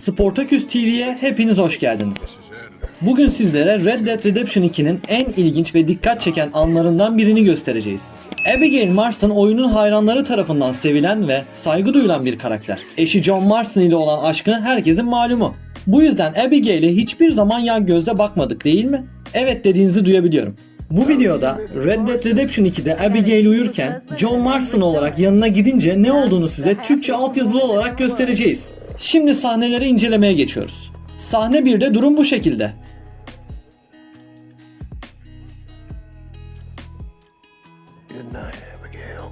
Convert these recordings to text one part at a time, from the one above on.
Sportaküs TV'ye hepiniz hoş geldiniz. Bugün sizlere Red Dead Redemption 2'nin en ilginç ve dikkat çeken anlarından birini göstereceğiz. Abigail Marston oyunun hayranları tarafından sevilen ve saygı duyulan bir karakter. Eşi John Marston ile olan aşkı herkesin malumu. Bu yüzden Abigail'e hiçbir zaman yan gözle bakmadık değil mi? Evet dediğinizi duyabiliyorum. Bu videoda Red Dead Redemption 2'de Abigail uyurken John Marston olarak yanına gidince ne olduğunu size Türkçe altyazılı olarak göstereceğiz. Şimdi sahneleri incelemeye geçiyoruz. Sahne 1'de durum bu şekilde. Good night, Abigail.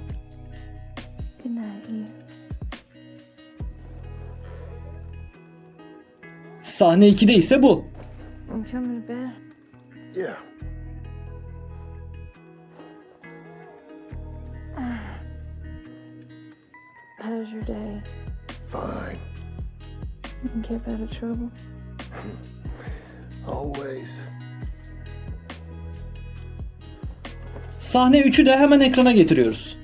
Good night, you. Sahne 2'de ise bu. I'm coming to bed. Yeah. How's your day? Fine. Can keep out of trouble. Always. Sahne 3'ü de hemen ekrana getiriyoruz.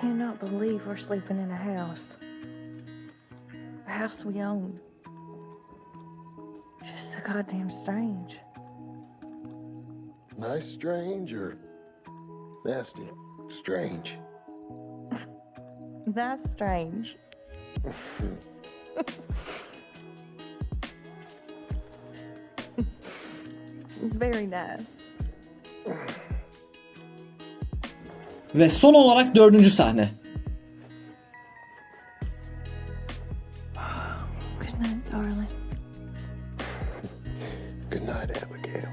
Cannot believe we're sleeping in a house. A house we own. Just so goddamn strange. Nice, strange, or nasty, strange. That's strange. Very nice. Ve son olarak dördüncü sahne. Good night, darling. Good night, Abigail.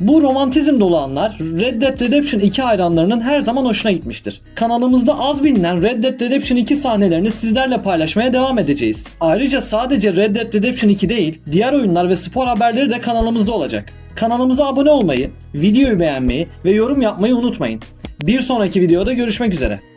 Bu romantizm dolu anlar Red Dead Redemption 2 hayranlarının her zaman hoşuna gitmiştir. Kanalımızda az bilinen Red Dead Redemption 2 sahnelerini sizlerle paylaşmaya devam edeceğiz. Ayrıca sadece Red Dead Redemption 2 değil, diğer oyunlar ve spor haberleri de kanalımızda olacak. Kanalımıza abone olmayı, videoyu beğenmeyi ve yorum yapmayı unutmayın. Bir sonraki videoda görüşmek üzere.